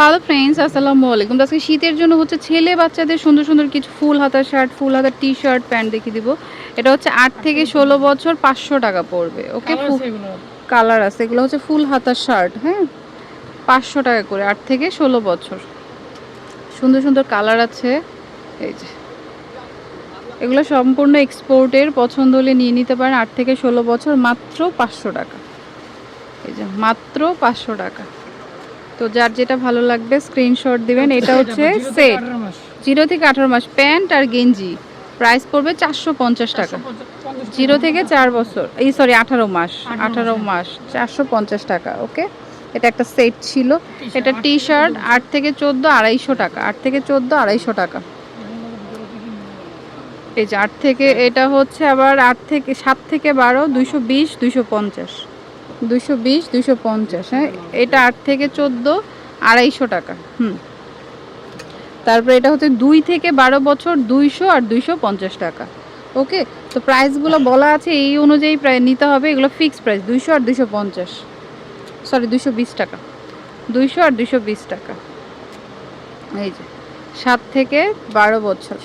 Hello friends আসসালামু আলাইকুম। আজকে শীতের জন্য হচ্ছে ছেলে বাচ্চাদের সুন্দর সুন্দর কিছু ফুল হাতার শার্ট ফুল হাতার টি শার্ট প্যান্ট দেখিয়ে দিব। এটা হচ্ছে আট থেকে ষোলো বছর পাঁচশো টাকা পড়বে ওকে? কালার আছে এগুলো হচ্ছে ফুল হাতা শার্ট হ্যাঁ? পাঁচশো টাকা করে আট থেকে ষোলো বছর। সুন্দর সুন্দর কালার আছে এই যে। এগুলো সম্পূর্ণ এক্সপোর্টের পছন্দ হলে নিয়ে নিতে পারেন আট থেকে ষোলো বছর মাত্র পাঁচশো টাকা। এই যে মাত্র পাঁচশো টাকা। তো যার যেটা ভালো লাগবে স্ক্রিনশট দিবেন। এটা হচ্ছে সেট জিরো থেকে আঠারো মাস। প্যান্ট আর গেঞ্জি। প্রাইস পড়বে চারশো পঞ্চাশ টাকা। জিরো থেকে চার বছর। এই সরি আঠারো মাস। আঠারো মাস। চারশো পঞ্চাশ টাকা ওকে এটা একটা সেট ছিল। এটা টি শার্ট আট থেকে চোদ্দ আড়াইশো টাকা। আট থেকে চোদ্দ আড়াইশো টাকা। এই যে আট থেকে এটা হচ্ছে আবার আট থেকে সাত থেকে বারো দুইশো বিশ দুইশো পঞ্চাশ। দুইশো বিশ দুইশো পঞ্চাশ হ্যাঁ? এটা আট থেকে চোদ্দ, আড়াইশো টাকা, হুম। তারপরে এটা হচ্ছে দুই থেকে বারো বছর দুইশো আর দুইশো পঞ্চাশ টাকা, ওকে? তো প্রাইসগুলো বলা আছে এই অনুযায়ী প্রায় নিতে হবে, এগুলো ফিক্সড প্রাইস, দুইশো আর দুইশো পঞ্চাশ, সরি দুইশো বিশ টাকা, দুইশো আর দুইশো বিশ টাকা, এই যে, সাত থেকে বারো বছর,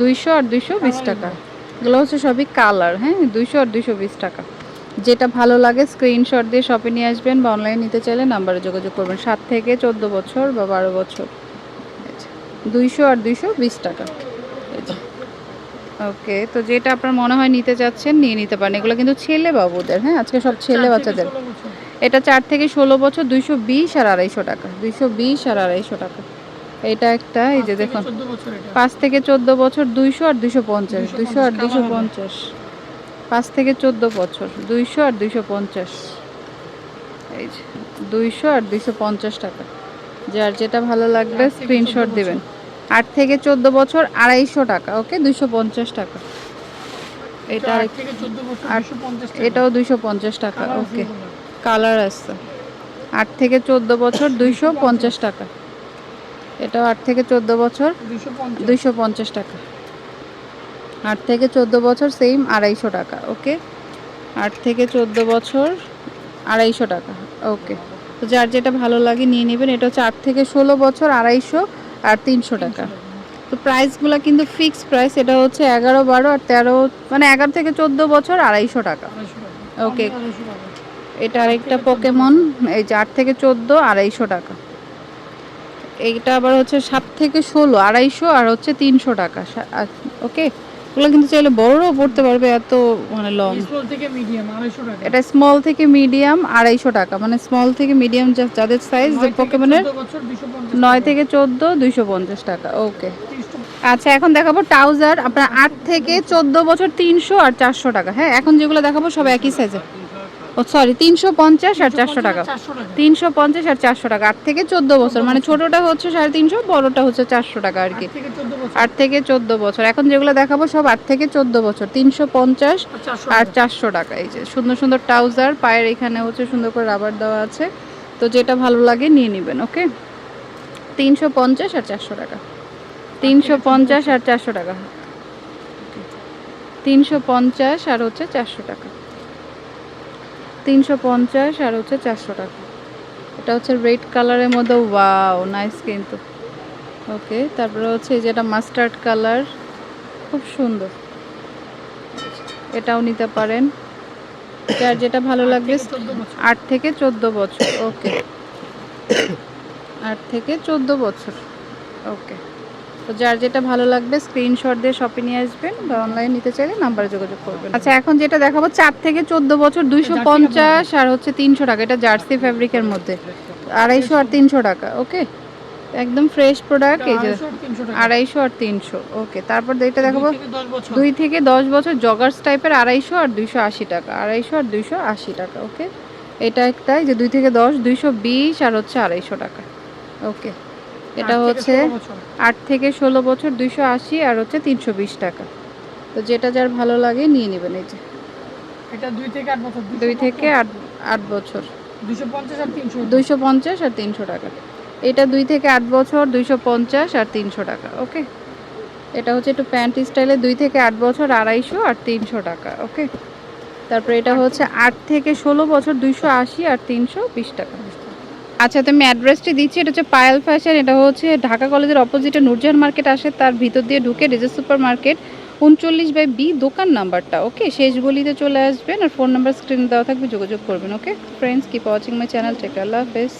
দুইশো আর দুইশো বিশ টাকা, এগুলো হচ্ছে সবই কালার হ্যাঁ? দুইশো আর দুইশো বিশ টাকা। যেটা ভালো লাগে স্ক্রিনশট দিয়ে শপে নিয়ে আসবেন বা অনলাইন নিতে চাইলে নাম্বারে যোগাযোগ করবেন। সাত থেকে চোদ্দ বছর বা বারো বছর। দুইশো আর দুইশো বিশ টাকা। ওকে তো যেটা আপনার মনে হয় নিতে চাচ্ছেন নিয়ে নিতে পারেন। এগুলো কিন্তু ছেলে বাবুদের হ্যাঁ? আজকে সব ছেলে বাচ্চাদের। এটা চার থেকে ষোলো বছর দুইশো বিশ আর আড়াইশো টাকা। দুইশো বিশ আর আড়াইশো টাকা। এটা একটা এই যে দেখুন। পাঁচ থেকে চোদ্দ বছর দুইশো আর দুইশো পঞ্চাশ। দুইশো আর দুইশো পঞ্চাশ। পাঁচ থেকে চোদ্দ বছর দুইশো আর দুইশো পঞ্চাশ। এই যে দুইশো আর দুইশো পঞ্চাশ টাকা। যার যেটা ভালো লাগবে স্ক্রিনশট দেবেন। আট থেকে চোদ্দ বছর আড়াইশো টাকা ওকে? দুইশো পঞ্চাশ টাকা। এটা এটাও দুইশো পঞ্চাশ টাকা ওকে। কালার আছে। আট থেকে চোদ্দ বছর দুইশো পঞ্চাশ টাকা। এটাও আট থেকে চোদ্দ বছর দুইশো পঞ্চাশ টাকা। আট থেকে চোদ্দ বছর সেম আড়াইশো টাকা ওকে আট থেকে চোদ্দ বছর, আড়াইশো টাকা ওকে তো যার যেটা ভালো লাগে নিয়ে নেবেন, এটা হচ্ছে আট থেকে ষোলো বছর, আড়াইশো আর তিনশো টাকা। তো প্রাইসগুলো কিন্তু ফিক্সড প্রাইস এটা হচ্ছে এগারো, বারো আর তেরো মানে এগারো থেকে চোদ্দ বছর, আড়াইশো টাকা ওকে এটা আরেকটা পোকেমন এই যে আট থেকে চোদ্দ, আড়াইশো টাকা। এইটা আবার হচ্ছে সাত থেকে ষোলো, আড়াইশো আর হচ্ছে তিনশো টাকা ওকে ওগুলো কিন্তু চাইলে বড়ও পড়তে পারবে এত মানে লং এটা স্মল থেকে মিডিয়াম আড়াইশো টাকা। মানে স্মল থেকে মিডিয়াম যাদের সাইজ পোকেমনের নয় থেকে চোদ্দ দুইশো পঞ্চাশ টাকা। ওকে আচ্ছা এখন দেখাবো ট্রাউজার আপনার আট থেকে চোদ্দ বছর তিনশো আর চারশো টাকা। হ্যাঁ এখন যেগুলো দেখাবো সব একই সাইজের ও সরি তিনশো পঞ্চাশ আর চারশো টাকা। তিনশো পঞ্চাশ আর চারশো টাকা। আট থেকে চোদ্দ বছর। মানে ছোটটা হচ্ছে সাড়ে তিনশো বড়টা হচ্ছে চারশো টাকা আর কি। আট থেকে চোদ্দ বছর। এখন যেগুলো দেখাবো সব আট থেকে চোদ্দ বছর। তিনশো পঞ্চাশ আর চারশো টাকা। এই যে সুন্দর সুন্দর ট্রাউজার পায়ের এখানে হচ্ছে সুন্দর করে রাবার দেওয়া আছে। তো যেটা ভালো লাগে নিয়ে নেবেন ওকে? তিনশো পঞ্চাশ আর চারশো টাকা। তিনশো পঞ্চাশ আর চারশো টাকা। তিনশো পঞ্চাশ আর হচ্ছে চারশো টাকা। তিনশো পঞ্চাশ আর হচ্ছে চারশো টাকা। এটা হচ্ছে রেড কালারের মধ্যে ওয়াও নাইস কিন্তু। ওকে তারপরে হচ্ছে এই যেটা মাস্টার্ড কালার খুব সুন্দর। এটাও নিতে পারেন। যার যেটা ভালো লাগবে আট থেকে চোদ্দ বছর ওকে। আট থেকে চোদ্দ বছর ওকে। তো যার যেটা ভালো লাগবে স্ক্রিনশট দিয়ে শপে নিয়ে আসবেন বা অনলাইন নিতে চাইলে নাম্বারে যোগাযোগ করবেন। আচ্ছা এখন যেটা দেখাবো চার থেকে চোদ্দ বছর দুইশো পঞ্চাশ আর হচ্ছে তিনশো টাকা। এটা জার্সি ফ্যাব্রিকের মধ্যে। আড়াইশো আর তিনশো টাকা ওকে একদম ফ্রেশ প্রোডাক্ট এই যে আড়াইশো আর তিনশো ওকে তারপর এটা দেখাবো দুই থেকে দশ বছর। দুই থেকে দশ বছর জগার্স টাইপের আড়াইশো আর দুইশো আশি টাকা আড়াইশো আর দুইশো আশি টাকা ওকে এটা একটাই যে দুই থেকে দশ দুইশো বিশ আর হচ্ছে আড়াইশো টাকা ওকে এটা হচ্ছে আট থেকে ষোলো বছর দুইশো আশি আর হচ্ছে তিনশো বিশ টাকা। তো যেটা যার ভালো লাগে নিয়ে নেবেন এই যে। এটা দুই থেকে আট বছর দুই থেকে আট আট বছর। দুইশো পঞ্চাশ আর তিনশো টাকা। এটা দুই থেকে আট বছর দুইশো পঞ্চাশ আর তিনশো টাকা ওকে? এটা হচ্ছে একটু প্যান্ট স্টাইলে দুই থেকে আট বছর আড়াইশো আর তিনশো টাকা ওকে? তারপরে এটা হচ্ছে আট থেকে ষোলো বছর দুইশো আশি আর তিনশো বিশ টাকা। আচ্ছা তো আমি অ্যাড্রেসটি দিচ্ছি, এটা হচ্ছে পায়েল ফ্যাশন এটা হচ্ছে ঢাকা কলেজের অপোজিটে নূরজাহান মার্কেট আসে, তার ভিতর দিয়ে ঢুকে রেজের সুপার মার্কেট উনচল্লিশ বাই বি দোকান নাম্বারটা, ওকে? শেষ গলিতে চলে আসবেন আর ফোন নাম্বার স্ক্রিনে দেওয়া থাকবে, যোগাযোগ করবেন, okay? Friends keep watching my channel take আল্লাহ হাফেজ